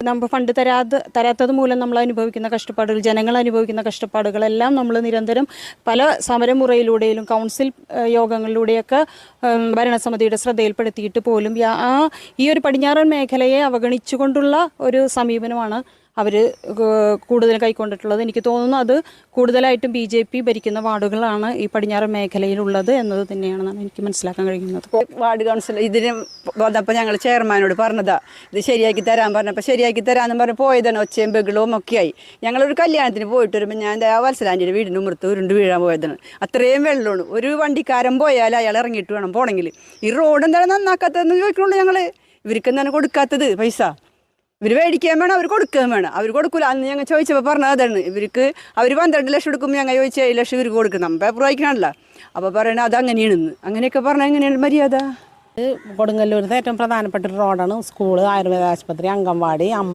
നമ്മൾ ഫണ്ട് തരാതെ തരാത്തത് മൂലം നമ്മൾ അനുഭവിക്കുന്ന കഷ്ടപ്പാടുകൾ ജനങ്ങൾ അനുഭവിക്കുന്ന കഷ്ടപ്പാടുകളെല്ലാം നമ്മൾ നിരന്തരം പല സമരമുറയിലൂടെയും കൗൺസിൽ യോഗങ്ങളിലൂടെയൊക്കെ ഭരണസമിതിയുടെ ശ്രദ്ധയിൽപ്പെടുത്തിയിട്ട് പോലും ആ ഈ ഒരു പടിഞ്ഞാറൻ മേഖലയെ അവഗണിച്ചുകൊണ്ടുള്ള ഒരു സമീപനമാണ് അവർ കൂടുതൽ കൈക്കൊണ്ടിട്ടുള്ളത്. എനിക്ക് തോന്നുന്നു അത് കൂടുതലായിട്ടും ബി ജെ പി ഭരിക്കുന്ന വാർഡുകളാണ് ഈ പടിഞ്ഞാറൻ മേഖലയിലുള്ളത് എന്നത് തന്നെയാണെന്നാണ് എനിക്ക് മനസ്സിലാക്കാൻ കഴിയുന്നത്. വാർഡ് കൗൺസിൽ ഇതിന് വന്നപ്പോൾ ഞങ്ങൾ ചെയർമാനോട് പറഞ്ഞതാ ഇത് ശരിയാക്കി തരാൻ പറഞ്ഞപ്പോൾ ശരിയാക്കി തരാമെന്ന് പറഞ്ഞ് പോയതാണ്. ഒച്ചയും ബഹളവും ഒക്കെയായി ഞങ്ങളൊരു കല്യാണത്തിന് പോയിട്ട് വരുമ്പോൾ ഞാൻ വത്സലാന്റെ വീടിന് മുറത്ത് ഉരുണ്ട് വീഴാൻ പോയതാണ്. അത്രയും വെള്ളമാണ്. ഒരു വണ്ടിക്കാരൻ പോയാൽ അയാൾ ഇറങ്ങിയിട്ട് വേണം പോകണമെങ്കിൽ ഈ റോഡ് എന്താണ് നന്നാക്കാത്തതെന്ന് ചോദിക്കണുള്ളൂ ഞങ്ങൾ ഇവർക്ക് എന്താണ് കൊടുക്കാത്തത്? പൈസ. ഇവർ മേടിക്കാൻ വേണം അവർ കൊടുക്കുകയും വേണം. അവർ കൊടുക്കില്ല അന്ന് ഞങ്ങൾ ചോദിച്ചപ്പോൾ പറഞ്ഞത് അതാണ്. ഇവർക്ക് അവർ പന്ത്രണ്ട് ലക്ഷം എടുക്കുമ്പോൾ ഞങ്ങൾ ചോദിച്ച ഏഴ് ലക്ഷം ഇവർക്ക് കൊടുക്കും നമ്മൾ പേപ്പർ വായിക്കണമല്ലോ അപ്പോൾ പറയണത് അത് അങ്ങനെയാണെന്ന്. അങ്ങനെയൊക്കെ പറഞ്ഞാൽ എങ്ങനെയാണ് മര്യാദ? കൊടുങ്ങല്ലൂരത്തെ ഏറ്റവും പ്രധാനപ്പെട്ട ഒരു റോഡാണ് സ്കൂൾ ആയുർവേദ ആശുപത്രി അംഗൻവാടി